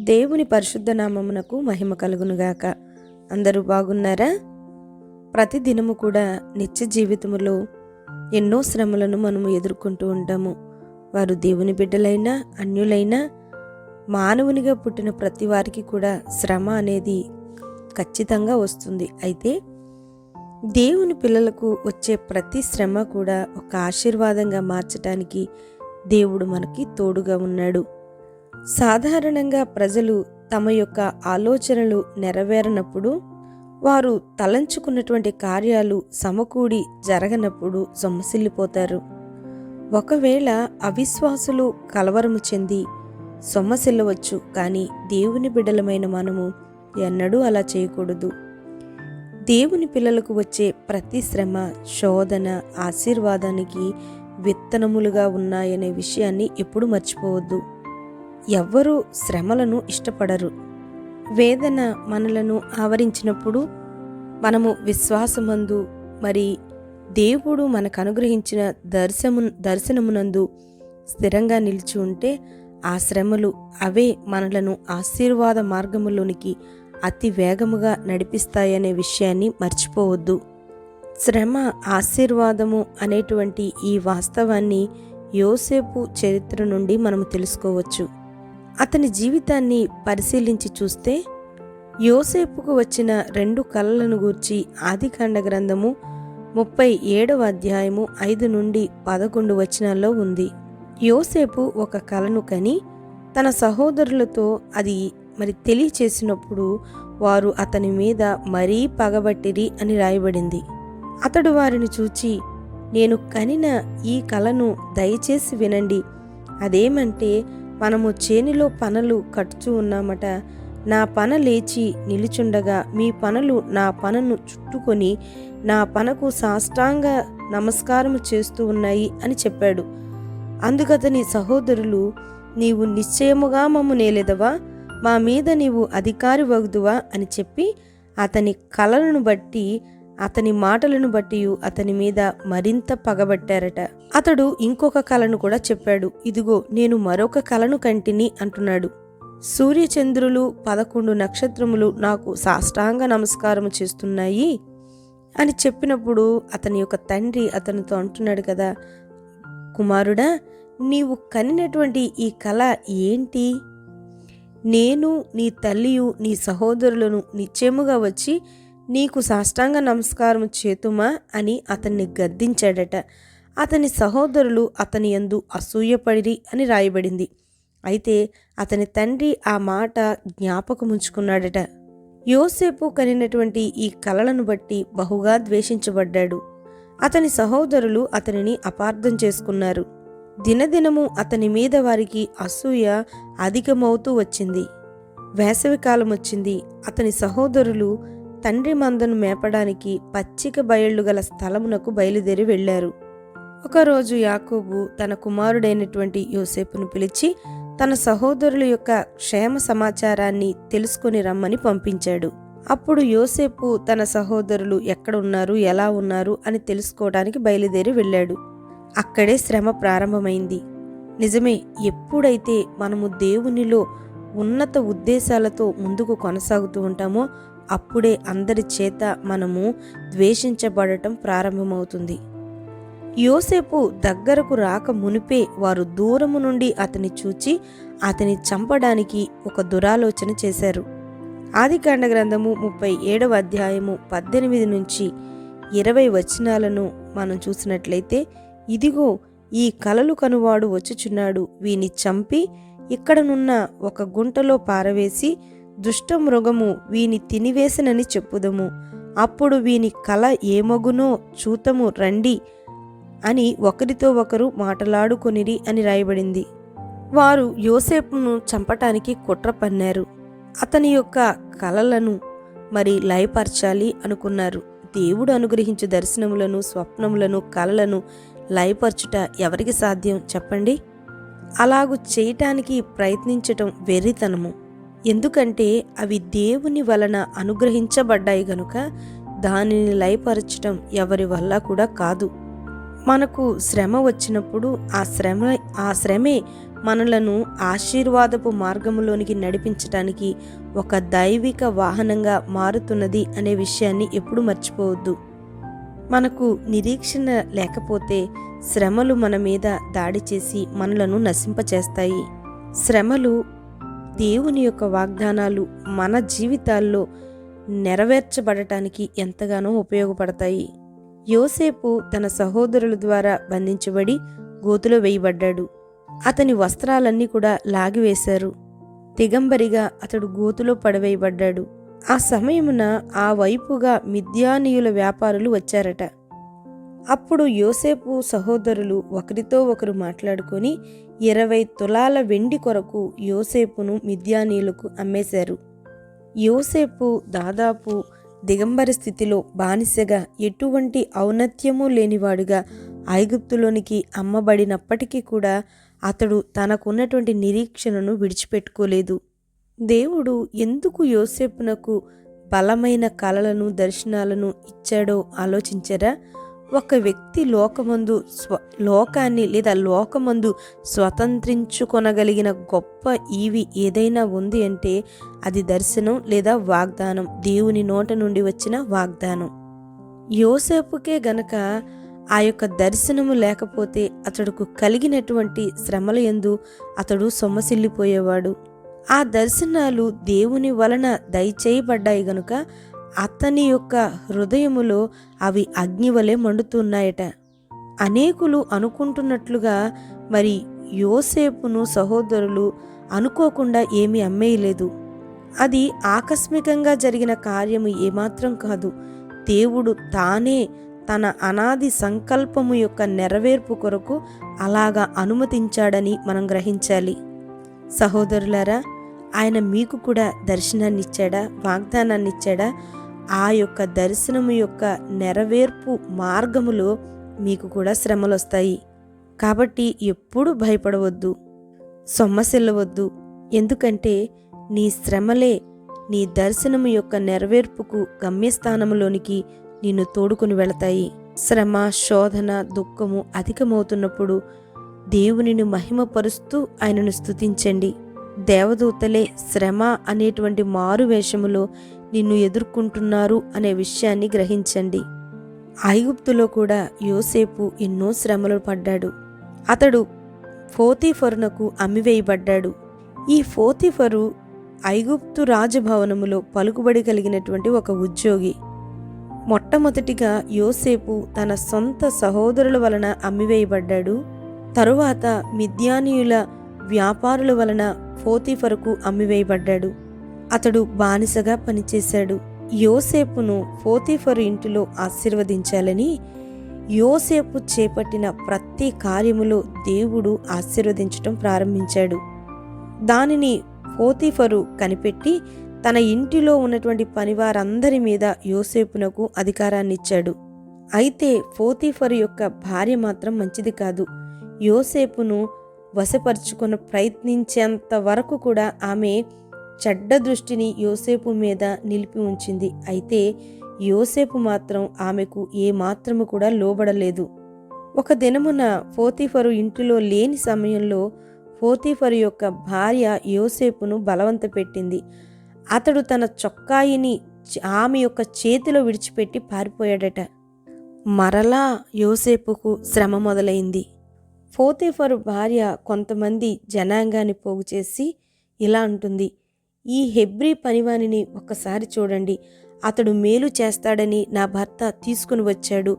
దేవుని పరిశుద్ధ నామమునకు మహిమ కలుగునుగాక. అందరూ బాగున్నారా? ప్రతి దినము కూడా నిత్య జీవితములో ఎన్నో శ్రమలను మనము ఎదుర్కొంటూ ఉంటాము. వారు దేవుని బిడ్డలైనా అన్యులైనా మానవునిగా పుట్టిన ప్రతి వారికి కూడా శ్రమ అనేది ఖచ్చితంగా వస్తుంది. అయితే దేవుని పిల్లలకు వచ్చే ప్రతి శ్రమ కూడా ఒక ఆశీర్వాదంగా మార్చటానికి దేవుడు మనకి తోడుగా ఉన్నాడు. సాధారణంగా ప్రజలు తమ యొక్క ఆలోచనలు నెరవేరనప్పుడు వారు తలంచుకున్నటువంటి కార్యాలు సమకూడి జరగనప్పుడు సొమ్మసిల్లిపోతారు. ఒకవేళ అవిశ్వాసులు కలవరము చెంది సొమ్మసిల్లవచ్చు కానీ దేవుని బిడ్డలమైన మనము ఎన్నడూ అలా చేయకూడదు. దేవుని పిల్లలకు వచ్చే ప్రతి శ్రమ శోధన ఆశీర్వాదానికి విత్తనములుగా ఉన్నాయనే విషయాన్ని ఎప్పుడు మర్చిపోవద్దు. ఎవ్వరూ శ్రమలను ఇష్టపడరు. వేదన మనలను ఆవరించినప్పుడు మనము విశ్వాసమందు మరి దేవుడు మనకు అనుగ్రహించిన దర్శము దర్శనమునందు స్థిరంగా నిలిచి ఉంటే ఆ శ్రమలు అవే మనలను ఆశీర్వాద మార్గములోనికి అతి వేగముగా నడిపిస్తాయనే విషయాన్ని మర్చిపోవద్దు. శ్రమ ఆశీర్వాదము అనేటువంటి ఈ వాస్తవాన్ని యోసేపు చరిత్ర నుండి మనము తెలుసుకోవచ్చు. అతని జీవితాన్ని పరిశీలించి చూస్తే యోసేపుకు వచ్చిన రెండు కళలను గూర్చి ఆదికాండ గ్రంథము ముప్పై ఏడవ అధ్యాయము ఐదు నుండి పదకొండు వచనాల్లో ఉంది. యోసేపు ఒక కలను కని తన సహోదరులతో అది మరి తెలియచేసినప్పుడు వారు అతని మీద మరీ పగబట్టిరి అని రాయబడింది. అతడు వారిని చూచి నేను కనిన ఈ కలను దయచేసి వినండి. అదేమంటే మనము చేనిలో పనలు కట్టుచూ ఉన్నామట. నా పన లేచి నిలుచుండగా మీ పనులు నా పనను చుట్టుకొని నా పనకు సాష్టాంగ నమస్కారం చేస్తూ ఉన్నాయి అని చెప్పాడు. అందుకతని సహోదరులు నీవు నిశ్చయముగా మమ్ము నేలెదవా? మా మీద నీవు అధికారి వగుదువా? అని చెప్పి అతని కళలను బట్టి అతని మాటలను బట్టి అతని మీద మరింత పగబట్టారట. అతడు ఇంకొక కలను కూడా చెప్పాడు. ఇదిగో నేను మరొక కలను కంటిని అంటున్నాడు. సూర్యచంద్రులు పదకొండు నక్షత్రములు నాకు సాష్టాంగ నమస్కారం చేస్తున్నాయి అని చెప్పినప్పుడు అతని యొక్క తండ్రి అతనితో అంటున్నాడు కదా కుమారుడా నీవు కనినటువంటి ఈ కళ ఏంటి? నేను నీ తల్లియు నీ సహోదరులను నిశ్చయముగా వచ్చి నీకు సాష్టాంగ నమస్కారం చేతుమా అని అతన్ని గద్దించాడట. అతని సహోదరులు అతని యందు అసూయపడిరి అని రాయబడింది. అయితే అతని తండ్రి ఆ మాట జ్ఞాపకముంచుకున్నాడట. యోసేపు కనినటువంటి ఈ కలలను బట్టి బహుగా ద్వేషించబడ్డాడు. అతని సహోదరులు అతనిని అపార్థం చేసుకున్నారు. దినదినము అతని మీద వారికి అసూయ అధికమవుతూ వచ్చింది. వేసవికాలం వచ్చింది అతని సహోదరులు తండ్రి మందను మేపడానికి పచ్చిక బయళ్ళు గల స్థలమునకు బయలుదేరి వెళ్ళారు ఒకరోజు యాకోబు తన కుమారుడైనటువంటి యోసేపును పిలిచి తన సహోదరుల యొక్క క్షేమ సమాచారాన్ని తెలుసుకుని రమ్మని పంపించాడు. అప్పుడు యోసేపు తన సహోదరులు ఎక్కడ ఉన్నారు ఎలా ఉన్నారు అని తెలుసుకోవడానికి బయలుదేరి వెళ్ళాడు. అక్కడే శ్రమ ప్రారంభమైంది. నిజమే ఎప్పుడైతే మనము దేవునిలో ఉన్నత ఉద్దేశాలతో ముందుకు కొనసాగుతూ ఉంటామో అప్పుడే అందరి చేత మనము ద్వేషించబడటం ప్రారంభమవుతుంది. యోసేపు దగ్గరకు రాక మునిపే వారు దూరము నుండి అతని చూచి అతని చంపడానికి ఒక దురాలోచన చేశారు. ఆదికాండ గ్రంథము ముప్పై ఏడవ అధ్యాయము పద్దెనిమిది నుంచి ఇరవై వచనాలను మనం చూసినట్లయితే ఇదిగో ఈ కలలు కనువాడు వచ్చుచున్నాడు. వీని చంపి ఇక్కడనున్న ఒక గుంటలో పారవేసి దుష్టమృగము వీని తినివేసనని చెప్పుదము. అప్పుడు వీని కల ఏమగునో చూతము రండి అని ఒకరితో ఒకరు మాటలాడుకొనిరి అని రాయబడింది. వారు యోసేపును చంపటానికి కుట్ర పన్నారు. అతని యొక్క కలలను మరి లయపరచాలి అనుకున్నారు. దేవుడు అనుగ్రహించు దర్శనములను స్వప్నములను కలలను లయపరచుట ఎవరికి సాధ్యం చెప్పండి? అలాగు చేయటానికి ప్రయత్నించటం వెర్రితనము. ఎందుకంటే అవి దేవుని వలన అనుగ్రహించబడ్డాయి గనుక దానిని లయపరచడం ఎవరి వల్ల కూడా కాదు. మనకు శ్రమ వచ్చినప్పుడు ఆ శ్రమ ఆ శ్రమే మనలను ఆశీర్వాదపు మార్గములోనికి నడిపించటానికి ఒక దైవిక వాహనంగా మారుతున్నది అనే విషయాన్ని ఎప్పుడు మర్చిపోవద్దు. మనకు నిరీక్షణ లేకపోతే శ్రమలు మన మీద దాడి చేసి మనలను నశింపచేస్తాయి. శ్రమలు దేవుని యొక్క వాగ్దానాలు మన జీవితాల్లో నెరవేర్చబడటానికి ఎంతగానో ఉపయోగపడతాయి. యోసేపు తన సహోదరుల ద్వారా బంధించబడి గోతులో వేయబడ్డాడు. అతని వస్త్రాలన్నీ కూడా లాగివేశారు. దిగంబరిగా అతడు గోతులో పడవేయబడ్డాడు. ఆ సమయమున ఆ వైపుగా మిద్యానీయుల వ్యాపారులు వచ్చారట. అప్పుడు యోసేపు సహోదరులు ఒకరితో ఒకరు మాట్లాడుకొని ఇరవై తులాల వెండి కొరకు యోసేపును మిద్యానీలకు అమ్మేశారు. యోసేపు దాదాపు దిగంబర స్థితిలో బానిసగా ఎటువంటి ఔన్నత్యము లేనివాడుగా ఐగుప్తులోనికి అమ్మబడినప్పటికీ కూడా అతడు తనకున్నటువంటి నిరీక్షణను విడిచిపెట్టుకోలేదు. దేవుడు ఎందుకు యోసేపునకు బలమైన కలలను దర్శనాలను ఇచ్చాడో ఆలోచించరా? ఒక వ్యక్తి లోకమందు స్వ లోకాన్ని లేదా లోకమందు స్వతంత్రించుకొనగలిగిన గొప్ప ఈవి ఏదైనా ఉంది అంటే అది దర్శనం లేదా వాగ్దానం దేవుని నోట నుండి వచ్చిన వాగ్దానం. యోసేపుకే గనక ఆ యొక్క దర్శనము లేకపోతే అతడుకు కలిగినటువంటి శ్రమల ఎందు అతడు సొమ్మసిల్లిపోయేవాడు. ఆ దర్శనాలు దేవుని వలన దయచేయబడ్డాయి గనుక అతని యొక్క హృదయములో అవి అగ్నివలే మండుతున్నాయట. అనేకులు అనుకుంటున్నట్లుగా మరి యోసేపును సహోదరులు అనుకోకుండా ఏమీ అమ్మేయలేదు. అది ఆకస్మికంగా జరిగిన కార్యము ఏమాత్రం కాదు. దేవుడు తానే తన అనాది సంకల్పము యొక్క నెరవేర్పు కొరకు అలాగా అనుమతించాడని మనం గ్రహించాలి. సహోదరులారా ఆయన మీకు కూడా దర్శనాన్నిచ్చాడా? వాగ్దానాన్నిచ్చాడా? వాగ్దానాన్ని ఇచ్చాడా ఆ యొక్క దర్శనము యొక్క నెరవేర్పు మార్గములో మీకు కూడా శ్రమలు వస్తాయి కాబట్టి ఎప్పుడు భయపడవద్దు సొమ్మసిల్లవద్దు. ఎందుకంటే నీ శ్రమలే నీ దర్శనము యొక్క నెరవేర్పుకు గమ్యస్థానములోనికి నిన్ను తోడుకుని వెళతాయి. శ్రమ శోధన దుఃఖము అధికమవుతున్నప్పుడు దేవునిని మహిమపరుస్తూ ఆయనను స్థుతించండి దేవదూతలే శ్రమ అనేటువంటి మారు వేషములో నిన్ను ఎదుర్కొంటున్నారు అనే విషయాన్ని గ్రహించండి. ఐగుప్తులో కూడా యోసేపు ఎన్నో శ్రమలు పడ్డాడు. అతడు ఫోతిఫరునకు అమ్మివేయబడ్డాడు. ఈ ఫోతిఫరు ఐగుప్తు రాజభవనములో పలుకుబడి కలిగినటువంటి ఒక ఉద్యోగి. మొట్టమొదటిగా యోసేపు తన సొంత సహోదరుల వలన అమ్మివేయబడ్డాడు. తరువాత మిద్యానీయుల వ్యాపారుల వలన ఫోతిఫరుకు అమ్మివేయబడ్డాడు. అతడు బానిసగా పనిచేశాడు. యోసేపును ఫోతిఫర్ ఇంటిలో ఆశీర్వదించాలని యోసేపు చేపట్టిన ప్రతి కార్యములో దేవుడు ఆశీర్వదించటం ప్రారంభించాడు. దానిని ఫోతీఫరు కనిపెట్టి తన ఇంటిలో ఉన్నటువంటి పనివారందరి మీద యోసేపునకు అధికారాన్ని ఇచ్చాడు అయితే ఫోతిఫర్ యొక్క భార్య మాత్రం మంచిది కాదు. యోసేపును వశపరుచుకుని ప్రయత్నించేంత వరకు కూడా ఆమె చెడ్డ దృష్టిని యోసేపు మీద నిలిపి ఉంచింది. అయితే యోసేపు మాత్రం ఆమెకు ఏమాత్రము కూడా లోబడలేదు. ఒక దినమున ఫోతీఫరు ఇంటిలో లేని సమయంలో ఫోతీఫరు యొక్క భార్య యోసేపును బలవంత పెట్టింది. అతడు తన చొక్కాయిని ఆమె యొక్క చేతిలో విడిచిపెట్టి పారిపోయాడట. మరలా యోసేపుకు శ్రమ మొదలైంది. ఫోతేఫరు భార్య కొంతమంది జనాంగాన్ని పోగు చేసి ఇలా అంటుంది. ఈ హెబ్రీ పనివానిని ఒక్కసారి చూడండి. అతడు మేలు చేస్తాడని నా భర్త తీసుకుని వచ్చాడు.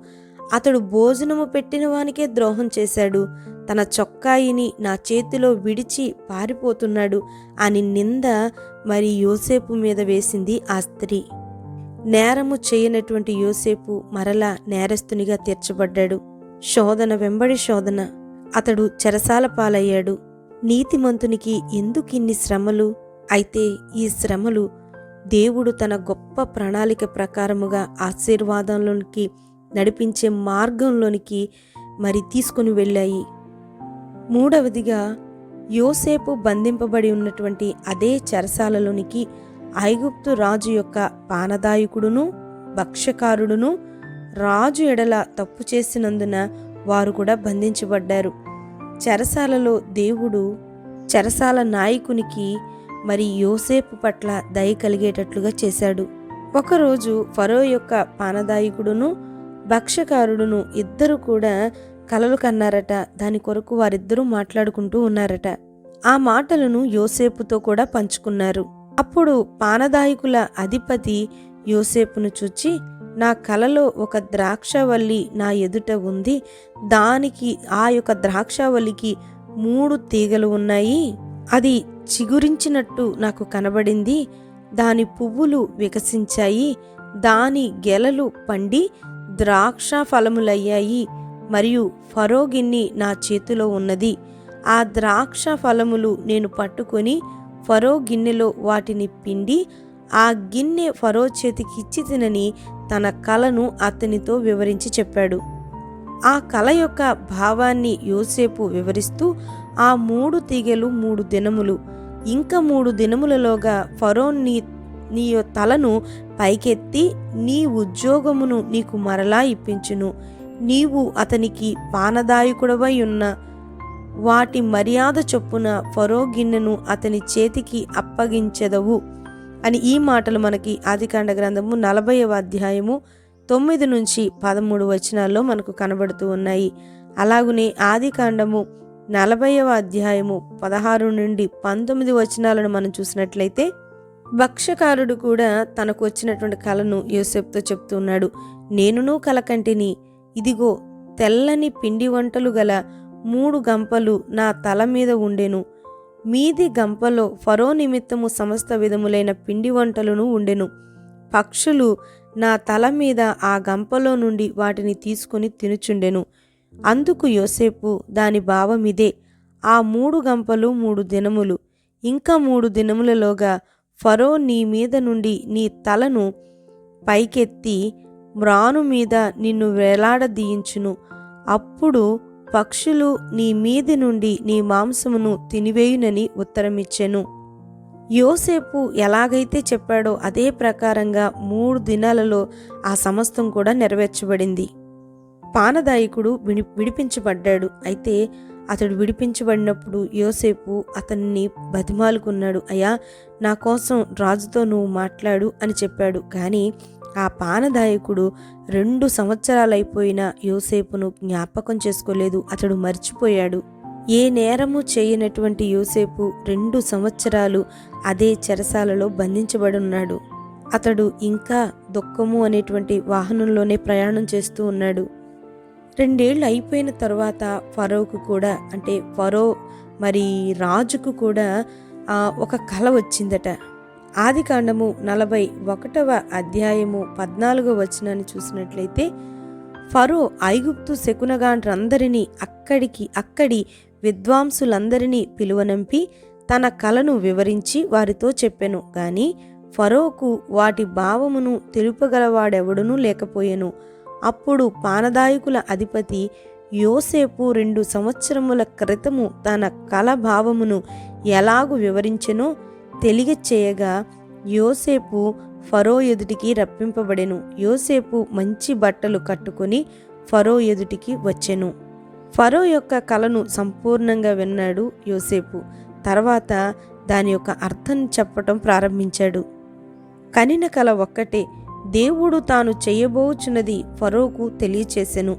అతడు భోజనము పెట్టిన వానికే ద్రోహం చేశాడు. తన చొక్కాయిని నా చేతిలో విడిచి పారిపోతున్నాడు అని నింద మరి యోసేపు మీద వేసింది ఆ స్త్రీ. నేరము చేయనటువంటి యోసేపు మరలా నేరస్తునిగా తీర్చబడ్డాడు. శోధన వెంబడి శోధన. అతడు చెరసాల పాలయ్యాడు. నీతిమంతునికి ఎందుకిన్ని శ్రమలు? అయితే ఈ శ్రమలు దేవుడు తన గొప్ప ప్రణాళిక ప్రకారముగా ఆశీర్వాదంలోనికి నడిపించే మార్గంలోనికి మరి తీసుకుని వెళ్ళాయి. మూడవదిగా యోసేపు బంధింపబడి ఉన్నటువంటి అదే చెరసాలలోనికి ఐగుప్తు రాజు యొక్క పానదాయకుడును భక్ష్యకారుడును రాజు ఎడల తప్పు చేసినందున వారు కూడా బంధించబడ్డారు. చెరసాలలో దేవుడు చెరసాల నాయకునికి మరి యోసేపు పట్ల దయ కలిగేటట్లుగా చేశాడు. ఒకరోజు ఫరో యొక్క పానదాయకుడును భక్ష్యకారుడును ఇద్దరు కూడా కలలు కన్నారట. దాని కొరకు వారిద్దరూ మాట్లాడుకుంటూ ఉన్నారట. ఆ మాటలను యోసేపుతో కూడా పంచుకున్నారు. అప్పుడు పానదాయకుల అధిపతి యోసేపును చూచి నా కలలో ఒక ద్రాక్షవల్లి నా ఎదుట ఉంది. దానికి ఆ యొక్క ద్రాక్షవల్లికి మూడు తీగలు ఉన్నాయి. అది చిగురించినట్టు నాకు కనబడింది. దాని పువ్వులు వికసించాయి. దాని గెలలు పండి ద్రాక్ష ఫలములయ్యాయి మరియు ఫరోగిన్ని నా చేతిలో ఉన్నది. ఆ ద్రాక్ష ఫలములు నేను పట్టుకొని ఫరో గిన్నెలో వాటిని పిండి ఆ గిన్నె ఫరో చేతికి ఇచ్చి తినని తన కలను అతనితో వివరించి చెప్పాడు. ఆ కల యొక్క భావాన్ని యోసేపు వివరిస్తూ ఆ మూడు తీగలు మూడు దినములు. ఇంకా మూడు దినములలోగా ఫరో నీ నీ తలను పైకెత్తి నీ ఉద్యోగమును నీకు మరలా ఇప్పించును. నీవు అతనికి పానదాయకుడవై ఉన్న వాటి మర్యాద చొప్పున ఫరో గిన్నెను అతని చేతికి అప్పగించెదవు అని ఈ మాటలు మనకి ఆదికాండ గ్రంథము నలభైవ అధ్యాయము తొమ్మిది నుంచి పదమూడు వచనాల్లో మనకు కనబడుతూ ఉన్నాయి. అలాగునే ఆదికాండము నలభైవ అధ్యాయము పదహారు నుండి పంతొమ్మిది వచనాలను మనం చూసినట్లయితే భక్ష్యకారుడు కూడా తనకు వచ్చినటువంటి కళను యోసెఫ్తో చెప్తున్నాడు నేనును కలకంటిని. ఇదిగో తెల్లని పిండి వంటలు గల మూడు గంపలు నా తల మీద ఉండెను. మీది గంపలో ఫరో నిమిత్తము సమస్త విధములైన పిండి వంటలను ఉండెను. పక్షులు నా తల మీద ఆ గంపలో నుండి వాటిని తీసుకుని తినుచుండెను. అందుకు యోసేపు దాని భావమిదే ఆ మూడు గంపలు మూడు దినములు. ఇంకా మూడు దినములలోగా ఫరో నీ మీద నుండి నీ తలను పైకెత్తి మ్రాను మీద నిన్ను వేలాడదీయించును. అప్పుడు పక్షులు నీ మీది నుండి నీ మాంసమును తినివేయునని ఉత్తరమిచ్చెను. యోసేపు ఎలాగైతే చెప్పాడో అదే ప్రకారంగా మూడు దినాలలో ఆ సమస్తం కూడా నెరవేర్చబడింది. పానదాయకుడు విడి విడిపించబడ్డాడు. అయితే అతడు విడిపించబడినప్పుడు యోసేపు అతన్ని బతిమాలుకున్నాడు. అయ్యా నా కోసం రాజుతో నువ్వు మాట్లాడు అని చెప్పాడు. కానీ ఆ పానదాయకుడు రెండు సంవత్సరాలైపోయిన యోసేపును జ్ఞాపకం చేసుకోలేదు. అతడు మర్చిపోయాడు. ఏ నేరము చేయనటువంటి యోసేపు రెండు సంవత్సరాలు అదే చెరసాలలో బంధించబడి ఉన్నాడు అతడు ఇంకా దుఃఖము అనేటువంటి వాహనంలోనే ప్రయాణం చేస్తూ ఉన్నాడు. రెండేళ్ళు అయిపోయిన తర్వాత ఫరోకు కూడా అంటే ఫరో మరి రాజుకు కూడా ఒక కళ వచ్చిందట. ఆది కాండము నలభై ఒకటవ అధ్యాయము పద్నాలుగో వచనాన్ని చూసినట్లయితే ఫరో ఐగుప్తు శకునగాండ్రందరినీ అక్కడికి అక్కడి విద్వాంసులందరినీ పిలువనంపి తన కలను వివరించి వారితో చెప్పెను. గాని ఫరోకు వాటి భావమును తెలుపగలవాడెవడునూ లేకపోయెను. అప్పుడు పానదాయకుల అధిపతి యోసేపు రెండు సంవత్సరముల క్రితము తన కలభావమును ఎలాగు వివరించెనో తెలియచేయగా యోసేపు ఫరో ఎదుటికి రప్పింపబడెను. యోసేపు మంచి బట్టలు కట్టుకొని ఫరో ఎదుటికి వచ్చెను. ఫరో యొక్క కలను సంపూర్ణంగా విన్నాడు యోసేపు. తర్వాత దాని యొక్క అర్థం చెప్పటం ప్రారంభించాడు. కనిన కల ఒక్కటే దేవుడు తాను చేయబోచున్నది ఫరోకు తెలియచేసెను.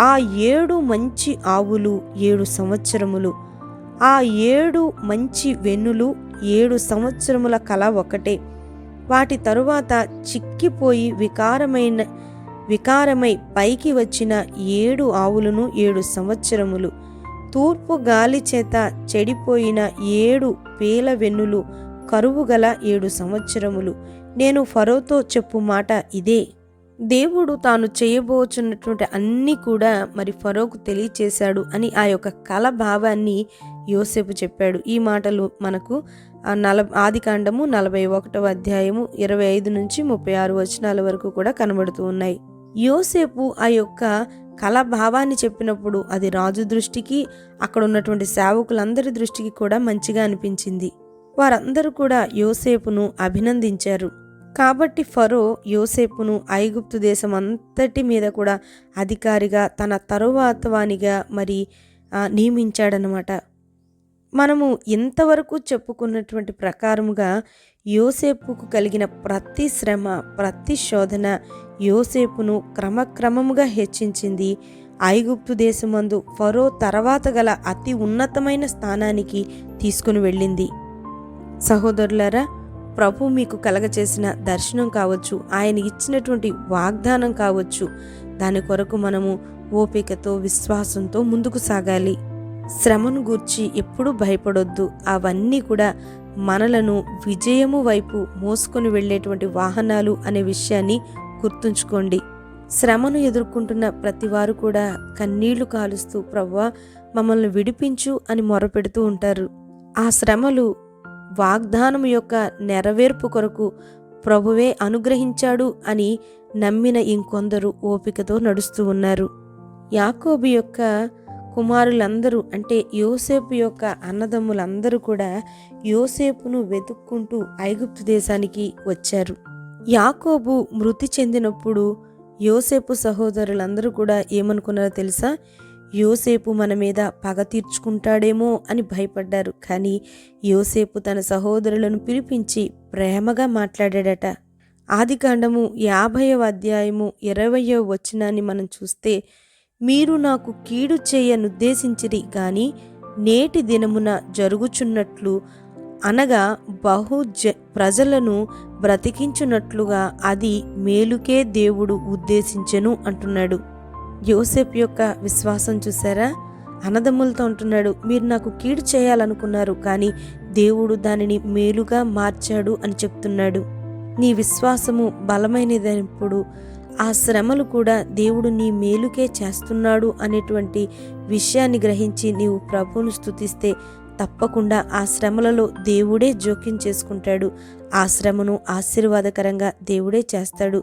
ఆ ఏడు మంచి ఆవులు ఏడు సంవత్సరములు. ఆ ఏడు మంచి వెన్నులు ఏడు సంవత్సరముల కళ ఒకటే. వాటి తరువాత చిక్కిపోయి వికారమైన వికారమై పైకి వచ్చిన ఏడు ఆవులను ఏడు సంవత్సరములు. తూర్పు గాలి చేత చెడిపోయిన ఏడు పేల వెన్నులు కరువు గల ఏడు సంవత్సరములు. నేను ఫరోతో చెప్పు మాట ఇదే. దేవుడు తాను చేయబోచున్నటువంటి అన్నీ కూడా మరి ఫరోకు తెలియచేశాడు అని ఆ యొక్క కళ భావాన్ని యోసేపు చెప్పాడు. ఈ మాటలు మనకు నల ఆది కాండము నలభై ఒకటవ అధ్యాయము ఇరవై ఐదు నుంచి ముప్పై ఆరు వచనాల వరకు కూడా కనబడుతూ ఉన్నాయి. యోసేపు ఆ యొక్క కళా భావాన్ని చెప్పినప్పుడు అది రాజు దృష్టికి అక్కడ ఉన్నటువంటి సేవకులందరి దృష్టికి కూడా మంచిగా అనిపించింది. వారందరూ కూడా యోసేపును అభినందించారు. కాబట్టి ఫరో యోసేపును ఐగుప్తు దేశం అంతటి మీద కూడా అధికారిగా తన తరువాత వానిగా మరి నియమించాడనమాట మనము ఇంతవరకు చెప్పుకున్నటువంటి ప్రకారముగా యోసేపుకు కలిగిన ప్రతి శ్రమ ప్రతి శోధన యోసేపును క్రమక్రమముగా హెచ్చించింది. ఐగుప్తు దేశమందు ఫరో తర్వాత గల అతి ఉన్నతమైన స్థానానికి తీసుకుని వెళ్ళింది. సహోదరులారా ప్రభు మీకు కలగచేసిన దర్శనం కావచ్చు ఆయన ఇచ్చినటువంటి వాగ్దానం కావచ్చు. దాని కొరకు మనము ఓపికతో విశ్వాసంతో ముందుకు సాగాలి. శ్రమను గూర్చి ఎప్పుడూ భయపడొద్దు. అవన్నీ కూడా మనలను విజయము వైపు మోసుకొని వెళ్ళేటువంటి వాహనాలు అనే విషయాన్ని గుర్తుంచుకోండి. శ్రమను ఎదుర్కొంటున్న ప్రతి వారు కూడా కన్నీళ్ళు కాలుస్తూ ప్రవ్వా మమ్మల్ని విడిపించు అని మొరపెడుతూ ఉంటారు. ఆ శ్రమలు వాగ్దానం యొక్క నెరవేర్పు కొరకు ప్రభువే అనుగ్రహించాడు అని నమ్మిన ఇంకొందరు ఓపికతో నడుస్తూ ఉన్నారు. యాకోబు యొక్క కుమారులందరూ అంటే యోసేపు యొక్క అన్నదమ్ములందరూ కూడా యోసేపును వెతుక్కుంటూ ఐగుప్తు దేశానికి వచ్చారు. యాకోబు మృతి చెందినప్పుడు యోసేపు సహోదరులందరూ కూడా ఏమనుకున్నారో తెలుసా? యోసేపు మన మీద పగ తీర్చుకుంటాడేమో అని భయపడ్డారు. కానీ యోసేపు తన సహోదరులను పిలిపించి ప్రేమగా మాట్లాడాడట. ఆదికాండము యాభైవ అధ్యాయము ఇరవయో వచనాన్ని మనం చూస్తే మీరు నాకు కీడు చేయనుద్దేశించిరి కానీ నేటి దినమున జరుగుచున్నట్లు అనగా బహు జ ప్రజలను బ్రతికించున్నట్లుగా అది మేలుకే దేవుడు ఉద్దేశించెను అంటున్నాడు. యోసేపు యొక్క విశ్వాసం చూసారా? అన్నదమ్ములతో ఉంటున్నాడు మీరు నాకు కీడు చేయాలనుకున్నారు కానీ దేవుడు దానిని మేలుగా మార్చాడు అని చెప్తున్నాడు. నీ విశ్వాసము బలమైనదైనప్పుడు ఆ శ్రమలు కూడా దేవుడు నీ మేలుకే చేస్తున్నాడు అనేటువంటి విషయాన్ని గ్రహించి నీవు ప్రభువును స్థుతిస్తే తప్పకుండా ఆ శ్రమలలో దేవుడే జోక్యం చేసుకుంటాడు. ఆ శ్రమను ఆశీర్వాదకరంగా దేవుడే చేస్తాడు.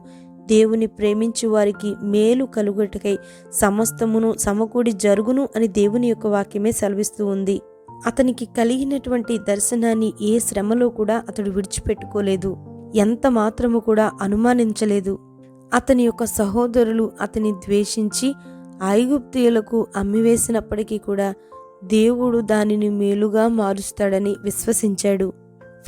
దేవుని ప్రేమించు వారికి మేలు కలుగుటకై సమస్తమును సమకూడి జరుగును అని దేవుని యొక్క వాక్యమే సెలవిస్తూ ఉంది. అతనికి కలిగినటువంటి దర్శనాన్ని ఏ శ్రమలో కూడా అతడు విడిచిపెట్టుకోలేదు. ఎంత మాత్రము కూడా అనుమానించలేదు. అతని యొక్క సహోదరులు అతని ద్వేషించి ఐగుప్తియులకు అమ్మివేసినప్పటికీ కూడా దేవుడు దానిని మేలుగా మారుస్తాడని విశ్వసించాడు.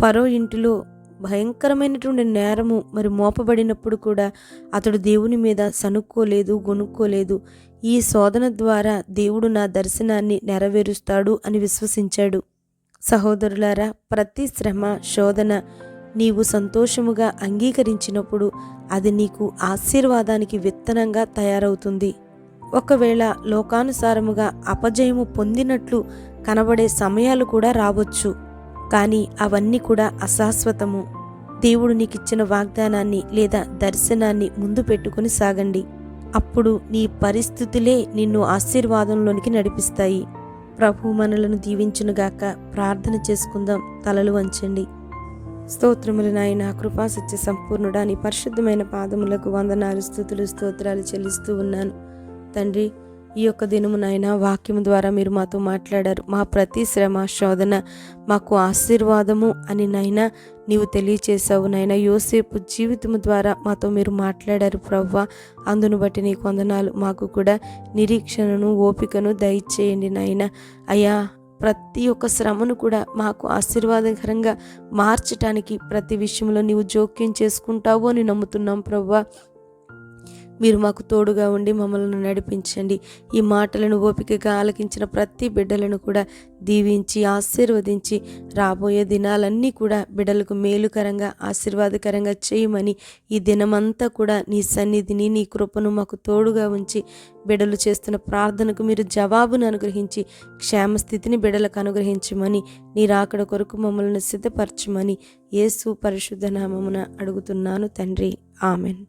ఫరో ఇంటిలో భయంకరమైనటువంటి నేరము మరి మోపబడినప్పుడు కూడా అతడు దేవుని మీద సనుక్కోలేదు గొనుక్కోలేదు ఈ శోధన ద్వారా దేవుడు నా దర్శనాన్ని నెరవేరుస్తాడు అని విశ్వసించాడు. సహోదరులారా ప్రతి శ్రమ శోధన నీవు సంతోషముగా అంగీకరించినప్పుడు అది నీకు ఆశీర్వాదానికి విత్తనంగా తయారవుతుంది. ఒకవేళ లోకానుసారముగా అపజయము పొందినట్లు కనబడే సమయాలు కూడా రావచ్చు. కానీ అవన్నీ కూడా అశాశ్వతము. దేవుడు నీకిచ్చిన వాగ్దానాన్ని లేదా దర్శనాన్ని ముందు పెట్టుకుని సాగండి. అప్పుడు నీ పరిస్థితులే నిన్ను ఆశీర్వాదంలోనికి నడిపిస్తాయి. ప్రభు మనలను దీవించునుగాక ప్రార్థన చేసుకుందాం. తలలు వంచండి. స్తోత్రములు నాయన కృపా సత్య సంపూర్ణుడా నీ పరిశుద్ధమైన పాదములకు వందనాలు స్థుతులు స్తోత్రాలు చెల్లిస్తూ ఉన్నాను. తండ్రి ఈ యొక్క దినము వాక్యం ద్వారా మీరు మాతో మాట్లాడారు. మా ప్రతి శ్రమ శోధన మాకు ఆశీర్వాదము అని నైనా నీవు తెలియచేసావు నాయన యోసేపు జీవితం ద్వారా మాతో మీరు మాట్లాడారు ప్రవ్వ. అందును బట్టి నీ కొందనాలు మాకు కూడా నిరీక్షణను ఓపికను దయచేయండి నాయన అయ్యా ప్రతి ఒక్క శ్రమను కూడా మాకు ఆశీర్వాదకరంగా మార్చటానికి ప్రతి విషయంలో నీవు జోక్యం చేసుకుంటావు అని నమ్ముతున్నాం ప్రవ్వా. మీరు మాకు తోడుగా ఉండి మమ్మల్ని నడిపించండి. ఈ మాటలను ఓపికగా ఆలకించిన ప్రతి బిడ్డలను కూడా దీవించి ఆశీర్వదించి రాబోయే దినాలన్నీ కూడా బిడ్డలకు మేలుకరంగా ఆశీర్వాదకరంగా చేయమని ఈ దినమంతా కూడా నీ సన్నిధిని నీ కృపను మాకు తోడుగా ఉంచి బిడ్డలు చేస్తున్న ప్రార్థనకు మీరు జవాబును అనుగ్రహించి క్షేమస్థితిని బిడ్డలకు అనుగ్రహించమని నీ రాకడ కొరకు మమ్మల్ని సిద్ధపరచమని యేసు పరిశుద్ధ నామమున అడుగుతున్నాను తండ్రి. ఆమెన్.